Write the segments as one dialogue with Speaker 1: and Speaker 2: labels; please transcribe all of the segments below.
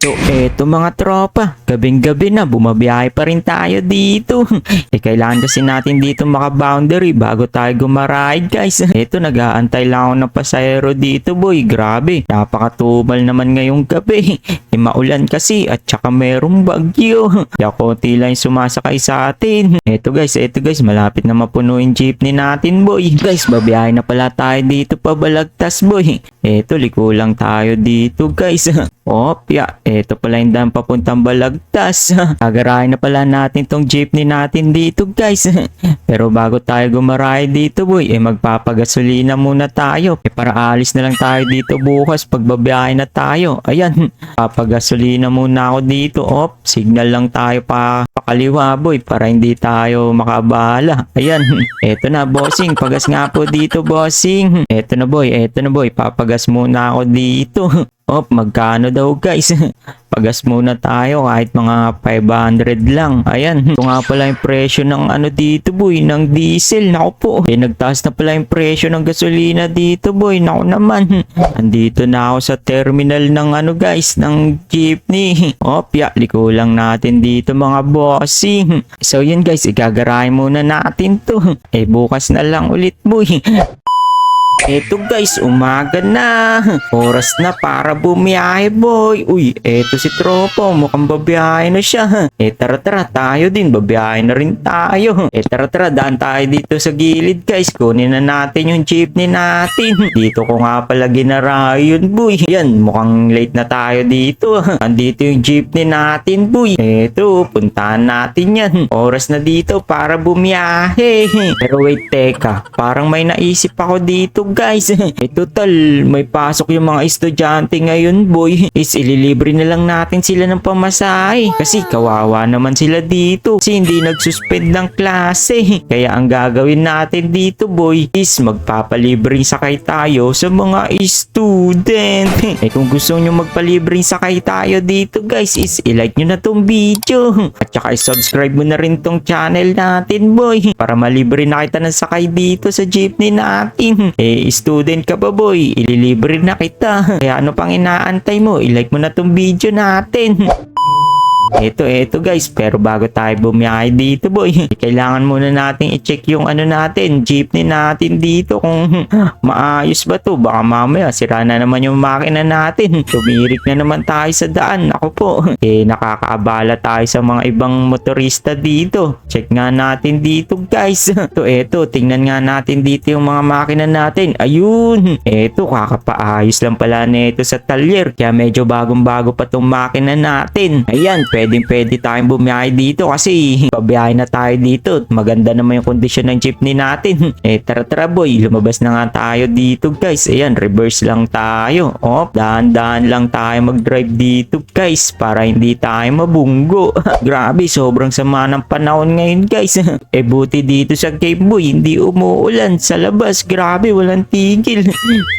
Speaker 1: So, eto mga tropa, gabing-gabi na, bumabiyahe pa rin tayo dito. eh, kailangan kasi natin dito maka-boundary bago tayo gumaride, guys. Eto, nag-aantay lang ako ng pasayero dito, boy. Grabe, napakatumal naman ngayong gabi. eh, maulan kasi at saka merong bagyo. Kaya konti lang sumasakay sa atin. Eto guys, eto guys, malapit na mapuno yung jeepney natin, boy. Guys, babiyahe na pala tayo dito pa balagtas, boy. Eto, liko lang tayo dito, guys. Opya, eto pala yung daan papuntang balagtas. Agarahin na pala natin tong jeepney natin dito, guys. Pero bago tayo gumarahe dito, boy, eh magpapagasolina muna tayo. Eh para alis na lang tayo dito bukas pagbabiyahe na tayo. Ayan, papagasolina muna ako dito. Op, signal lang tayo pa pakaliwa, boy, para hindi tayo makabala. Ayan, eto na, bossing. Pagas nga po dito, bossing. Eto na, boy. Eto na, boy. Papagas muna ako dito. Op, magkano daw, guys? Pagas muna tayo kahit mga 500 lang. Ayan, ito nga pala yung presyo ng ano dito, boy, ng diesel. Naku po, eh, nagtaas na pala yung presyo ng gasolina dito, boy. Naku naman. Andito na ako sa terminal ng ano, guys, ng jeepney. Opya, liko lang natin dito, mga bossing. So, yun, guys, igagarahin muna natin to. Eh, bukas na lang ulit, boy. Eto guys, umaga na. Oras na para bumiyahe boy. Uy, eto si Tropo, mukhang babiyahe na siya. Eh tara tara, tayo din, babiyahe na rin tayo. Eh tara tara, daan tayo dito sa gilid guys. Kunin na natin yung jeepney natin. Dito ko nga pala ginarahe yun boy. Yan, mukhang late na tayo dito. Andito yung jeepney natin boy. Eto, puntahan natin yan. Oras na dito para bumiyahe. Pero wait, teka. Parang may naisip ako dito guys. Eh total, may pasok yung mga estudyante ngayon boy. Is ililibre na lang natin sila ng pamasahe. Kasi kawawa naman sila dito. Kasi hindi nagsuspend ng klase. Kaya ang gagawin natin dito boy is magpapalibreng sakay tayo sa mga student. Eh kung gusto nyo magpalibreng sakay tayo dito guys is ilike nyo na tong video. At saka subscribe mo na rin tong channel natin boy. Para malibre na kita ng sakay dito sa jeepney natin. Eh student ka ba boy? Ililibre na kita. Kaya ano pang inaantay mo? I-like mo na tong video natin. Eto, eto guys. Pero bago tayo bumiyahe dito boy, kailangan muna natin i-check yung ano natin, jeepney natin dito kung maayos ba to. Baka mamaya sira na naman yung makina natin. Tumirik na naman tayo sa daan. Ako po. Eh, nakakaabala tayo sa mga ibang motorista dito. Check nga natin dito guys. To eto, tingnan nga natin dito yung mga makina natin. Ayun. Eto, kakapaayos lang pala nito sa talyer. Kaya medyo bagong-bago pa tong makina natin. Ayan, pwedeng pwede tayong bumiyahe dito kasi pabiyahe na tayo dito. Maganda naman yung kondisyon ng jeepney natin. Eh tara tara boy, lumabas na nga tayo dito guys. Ayan, reverse lang tayo. Oh, dahan-dahan lang tayo mag-drive dito guys para hindi tayo mabunggo. Grabe, sobrang sama ng panahon ngayon guys. eh buti dito sa Cape Boy, hindi umuulan sa labas. Grabe, walang tigil.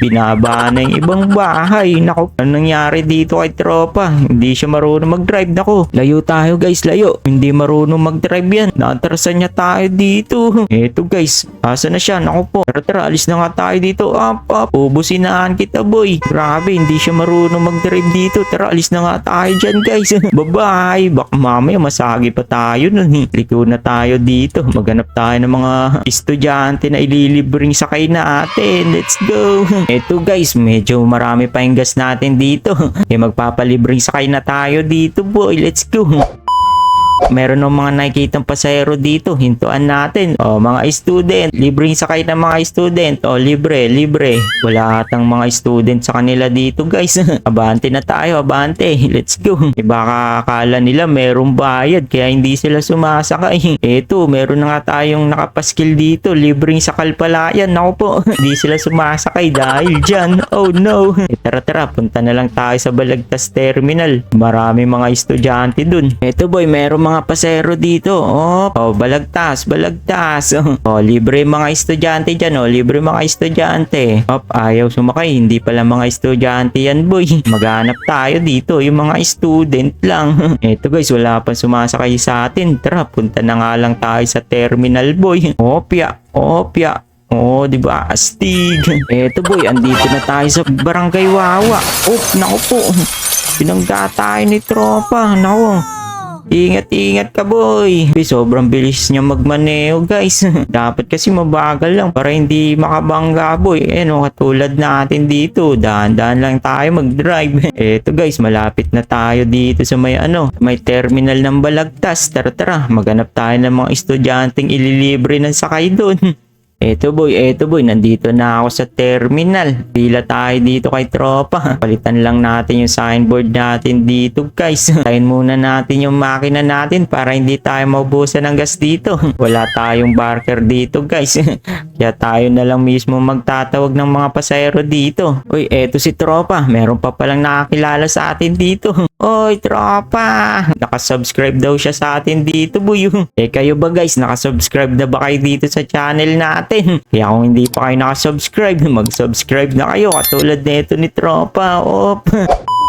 Speaker 1: Binaba na yung ibang bahay. Nako, ano nangyari dito kay tropa? Hindi siya marunong mag-drive. Nako, layo tayo guys, layo. Hindi marunong mag-drive yan. Natrasan niya tayo dito. Eto guys, asa na siya? Nako po. Tara tara, alis na nga tayo dito. Up, up. Ubusinahan kita boy. Grabe, hindi siya marunong mag-drive dito. Tara, alis na nga tayo dyan guys. Bye-bye. Baka mamaya masagi pa tayo nun. eh. Liko na tayo dito. Maghanap tayo ng mga estudyante na ililibring sakay natin. Let's go. Eto guys, medyo marami pa yung gas natin dito. Eh magpapalibreng sakay na tayo dito boy. Let's go. Meron ng mga nakikitang pasahero dito. Hintuan natin. O, mga student. Libreng sakay ng mga student. O, libre, libre. Wala atang mga student sa kanila dito, guys. abante na tayo, abante. Let's go. E baka akala nila merong bayad kaya hindi sila sumasakay. Eto, meron na nga tayong nakapaskil dito. Libreng sakal pala yan. Naku po. hindi sila sumasakay dahil dyan. Oh no. E tara tara, punta na lang tayo sa Balagtas Terminal. Marami mga estudyante dun. Eto boy, meron mga pasero dito. Oh, oh balagtas, balagtas. Oh, libre mga estudyante dyan. Oh, libre mga estudyante. Op, ayaw sumakay. Hindi pala mga estudyante yan boy. Maghanap tayo dito. Yung mga student lang. Eto guys, wala pang sumasakay sa atin. Tara, punta na nga lang tayo sa terminal boy. Opya, opya. Oo, di ba? Astig. Eto boy, andito na tayo sa Barangay Wawa. Oh, naku po. Pinangga tayo ni tropa. Ingat-ingat ka boy. Uy, sobrang bilis niya magmaneho guys. Dapat kasi mabagal lang para hindi makabangga boy. Eh no, katulad natin dito. Dahan-dahan lang tayo mag-drive. Eto guys, malapit na tayo dito sa may ano, may terminal ng Balagtas. Tara tara, maghanap tayo ng mga estudyanteng ililibre ng sakay doon. Eto boy, eto boy, nandito na ako sa terminal. Pila tayo dito kay tropa. Palitan lang natin yung signboard natin dito guys. Tayin muna natin yung makina natin para hindi tayo maubusan ng gas dito. Wala tayong barker dito guys. Kaya tayo na lang mismo magtatawag ng mga pasahero dito. Uy, eto si tropa. Meron pa palang nakakilala sa atin dito. Oy, tropa! Nakasubscribe daw siya sa atin dito, boy. Eh, kayo ba guys, nakasubscribe na ba kayo dito sa channel natin? Kaya kung hindi pa kayo nakasubscribe, mag-subscribe na kayo katulad nito ni tropa. Op!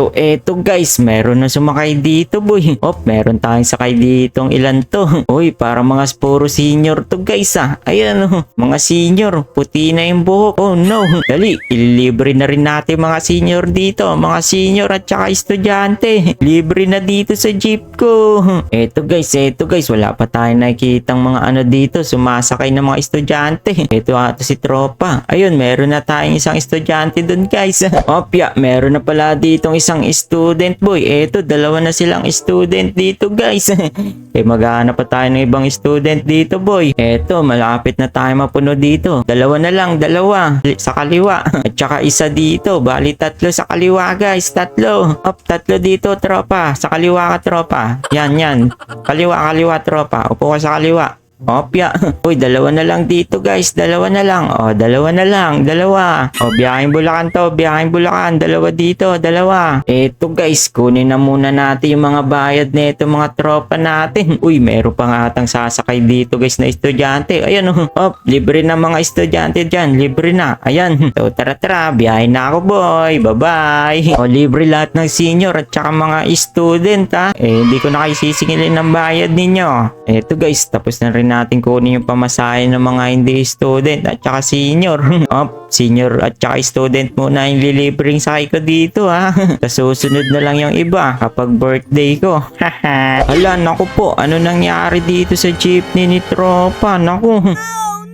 Speaker 1: So, eto guys, meron na sumakay dito, boy. Op, meron tayong sakay ditong ilan to. Uy, para mga puro senior to guys, ah. Ayan, oh. Mga senior, puti na yung buhok. Oh, no. Dali, ililibre na rin natin mga senior dito. Mga senior at saka estudyante. Libre na dito sa jeep ko. Eto guys, eto guys, wala pa tayo nakikitang mga ano dito, sumasakay ng mga estudyante. Eto ata si tropa. Ayun, meron na tayong isang estudyante dun guys. Opya, meron na pala ditong isang student boy. Eto, dalawa na silang student dito guys. eh maghanap pa tayo ng ibang student dito boy. Eto, malapit na tayo mapuno dito. Dalawa na lang, dalawa. Sa kaliwa. At saka isa dito. Bali tatlo sa kaliwa guys. Tatlo. Up, tatlo dito tropa. Sa kaliwa ka tropa. Yan, yan. Kaliwa, kaliwa tropa. Upo ka sa kaliwa. Opya. Uy, dalawa na lang dito guys. Dalawa na lang. O, dalawa na lang. Dalawa. O, biyaheng Bulacan to. Biyaheng Bulacan. Dalawa dito. Dalawa. Eto guys, kunin na muna natin yung mga bayad nito mga tropa natin. Uy, meron pa nga atang sasakay dito guys na estudyante. Ayan o. Op, libre na mga estudyante dyan. Libre na. Ayan. So, tara tara. Biyahin na ako boy. Bye-bye. O, libre lahat ng senior at saka mga student ha. Eh, hindi ko na kayo sisingilin ng bayad ninyo. Eto guys, tapos na rin natin kunin yung pamasahe ng mga hindi student at saka senior. Op, senior at saka student muna yung lilibring sakay ko dito ha. Sa susunod na lang yung iba kapag birthday ko. Hala, naku po, ano nangyari dito sa jeepney ni tropa? Naku.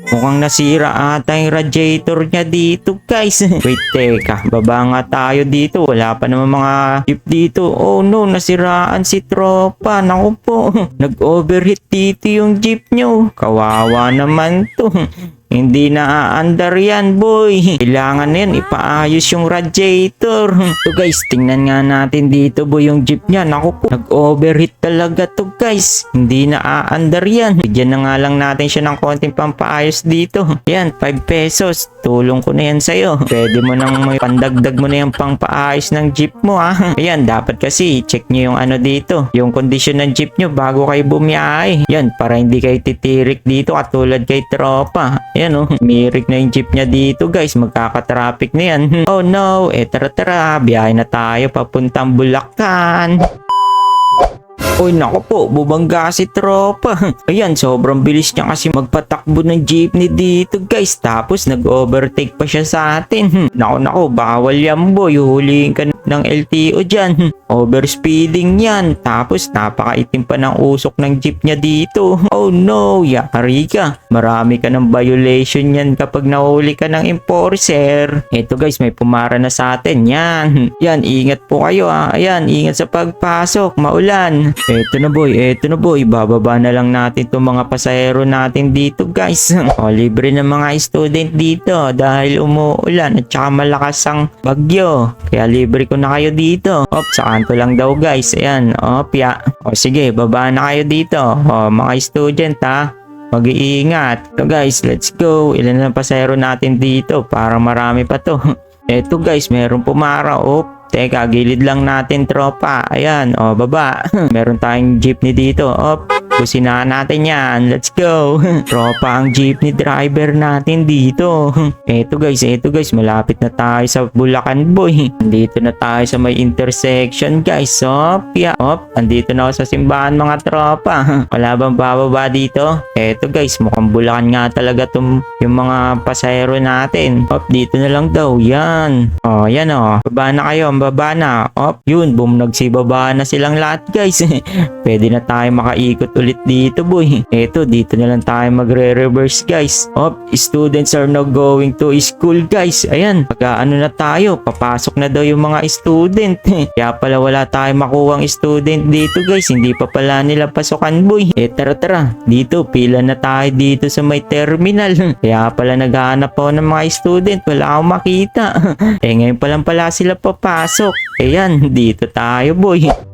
Speaker 1: Mukhang nasira ata yung radiator niya dito guys. Wait, teka. Baba nga tayo dito. Wala pa naman mga jeep dito. Oh no, nasiraan si tropa. Naku po. Nag-overheat dito yung jeep nyo. Kawawa naman to. Hindi na aandar yan, boy. Kailangan na yan, ipaayos yung radiator. So guys, tingnan nga natin dito, boy, yung jeep niya. Naku po, nag-overheat talaga to, guys. Hindi na aandar yan. Bigyan na nga lang natin siya ng konting pampaayos dito. Yan, 5 pesos. Tulong ko na yan sa'yo. Pwede mo nang may pandagdag mo na yung pangpaayos ng jeep mo, ha. Ayan, dapat kasi check nyo yung ano dito. Yung kondisyon ng jeep nyo bago kayo bumiyahe. Yan, para hindi kayo titirik dito katulad kay tropa. Ayan oh, mirik na yung jeep niya dito guys. Magkaka-traffic na yan. Oh no, eh tara tara, biyahe na tayo papuntang Bulacan. Uy, nako po, bubangga si tropa. Ayan, sobrang bilis niya kasi magpatakbo ng jeepney dito, guys. Tapos, nag-overtake pa siya sa atin. Nako, nako, bawal yan, boy. Huliin ka ng LTO dyan. Overspeeding yan. Tapos, napakaitim pa ng usok ng jeep niya dito. Oh no, yari ka. Marami ka ng violation yan kapag nahuli ka ng enforcer. Ito guys, may pumara na sa atin. Yan. Yan, ingat po kayo ha. Ayan, ingat sa pagpasok. Maulan. Eto na boy, eto na boy. Bababa na lang natin itong mga pasahero natin dito guys. o, libre na mga student dito dahil umuulan at saka malakas ang bagyo. Kaya libre ko na kayo dito. Op, sa kanto lang daw guys. Ayan, opya. O sige, baba na kayo dito. O, mga student ha. Mag-iingat. So guys, let's go. Ilan na pasahero natin dito? Parang marami pa to. Eto guys, meron pumara. Op, Teka, gilid lang natin tropa. Ayan, o baba. Meron tayong jeepney dito. Op. kusina natin yan. Let's go. Tropa ang jeepney driver natin dito. Eto guys, eto guys, malapit na tayo sa Bulacan Boy. Andito na tayo sa may intersection guys. Op. Op, andito na ako sa simbahan mga tropa. Wala bang bababa dito? Eto guys, mukhang Bulacan nga talaga tum yung mga pasahero natin. Op, dito na lang daw. Yan. Oh, yan oh. Baba na kayo, baba na. Op, yun, boom, nagsibaba na silang lahat guys. Pwede na tayo makaikot ulit dito boy. Eto, dito na lang tayo magre-reverse guys. Op, students are now going to school guys. Ayan, pag na tayo, papasok na daw yung mga student. Kaya pala wala tayo makuwang student dito guys. Hindi pa pala nila pasukan boy. Eh tara tara, dito pila na tayo dito sa may terminal. Kaya pala naghahanap ako ng mga student. Wala akong makita. eh ngayon pa lang pala sila papasok. Ayan, dito tayo boy.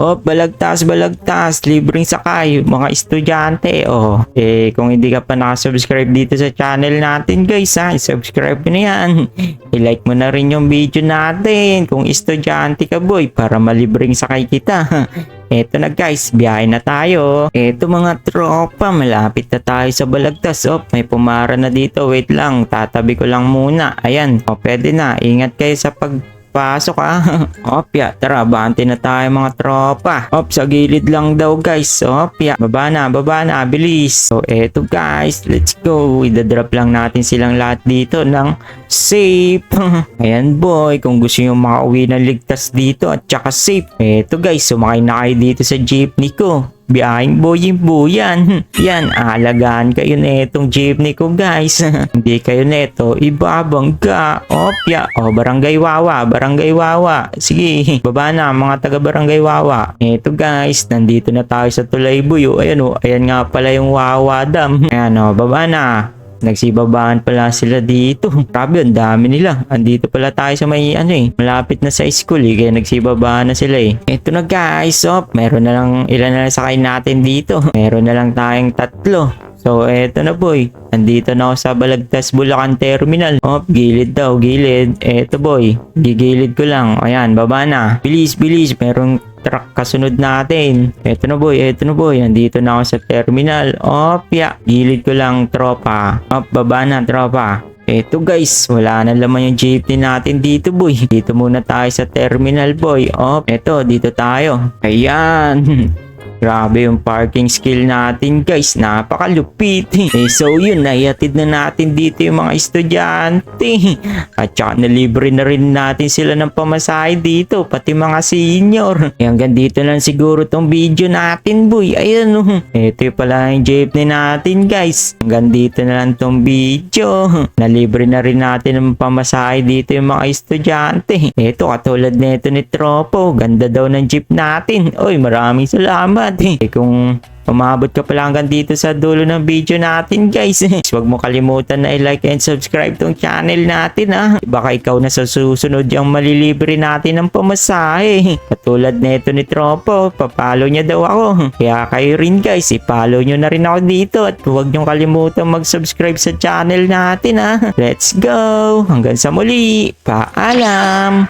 Speaker 1: Oh, balagtas, balagtas, libreng sakay, mga estudyante, oh. Eh, kung hindi ka pa nakasubscribe dito sa channel natin, guys, ha, subscribe mo na yan. I-like mo na rin yung video natin kung estudyante ka, boy, para malibreng sakay kita. Eto na guys, biyahe na tayo. Eto mga tropa, malapit na tayo sa Balagtas. Oh, may pumara na dito. Wait lang, tatabi ko lang muna. Ayan, oh, pwede na. Ingat kayo sa pag Pasok ah. Opya, tara, bante na tayo mga tropa. Op, sa gilid lang daw guys. Opya, baba na, baba na, bilis. So, eto guys, let's go. Idadrop lang natin silang lahat dito ng safe. Ayan boy, kung gusto nyo makauwi ng ligtas dito at saka safe. Eto guys, sumakay na kayo dito sa jeepney ko. Biyahing boying buyan. Yan, aalagaan kayo na itong jeepney ko guys. Hindi kayo neto, ibabangga. Opya, o barangay wawa, barangay wawa. Sige, baba na mga taga barangay wawa. Eto guys, nandito na tayo sa Tulay Buyo. Ayan o, ayan nga pala yung wawa dam. Ayan o, baba na. Nagsibabaan pala sila dito. Grabe, ang dami nila. Andito pala tayo sa may ano eh. Malapit na sa school eh. Kaya nagsibabaan na sila eh. Ito na guys. Oh, meron na lang ilan na lang sakay natin dito. Meron na lang tayong tatlo. So, eto na boy. Andito na ako sa Balagtas Bulacan Terminal. Oh, gilid daw, gilid. Eto boy. Gigilid ko lang. Ayan, baba na. Bilis, bilis. Merong truck kasunod natin. Eto na boy, eto na boy. Andito na ako sa terminal. Opya. Gilid ko lang, tropa. Op, baba na, tropa. Eto guys, wala na laman yung jeepney natin dito boy. Dito muna tayo sa terminal boy. Op, eto, dito tayo. Ayan. Grabe yung parking skill natin guys, napakalupit. Eh, so yun, naihatid na natin dito yung mga estudyante. At saka nalibre na rin natin sila ng pamasahe dito, pati mga senior. Eh, hanggang dito lang siguro tong video natin boy. Ayan oh. Ito pala yung jeepney natin guys. Hanggang dito na lang tong video. Nalibre na rin natin ng pamasahe dito yung mga estudyante. Ito katulad nito ni Tropo. Ganda daw ng jeep natin. Oy, maraming salamat. Eh, kung umabot ka pala hanggang dito sa dulo ng video natin guys. Huwag mo kalimutan na i-like and subscribe tong channel natin ha. Baka ikaw na sa susunod yung malilibre natin ng pamasahe. Katulad nito ni Tropo, papalo niya daw ako. Kaya kayo rin guys, ipalo nyo na rin ako dito at huwag nyo kalimutan mag-subscribe sa channel natin ha. Let's go! Hanggang sa muli, paalam!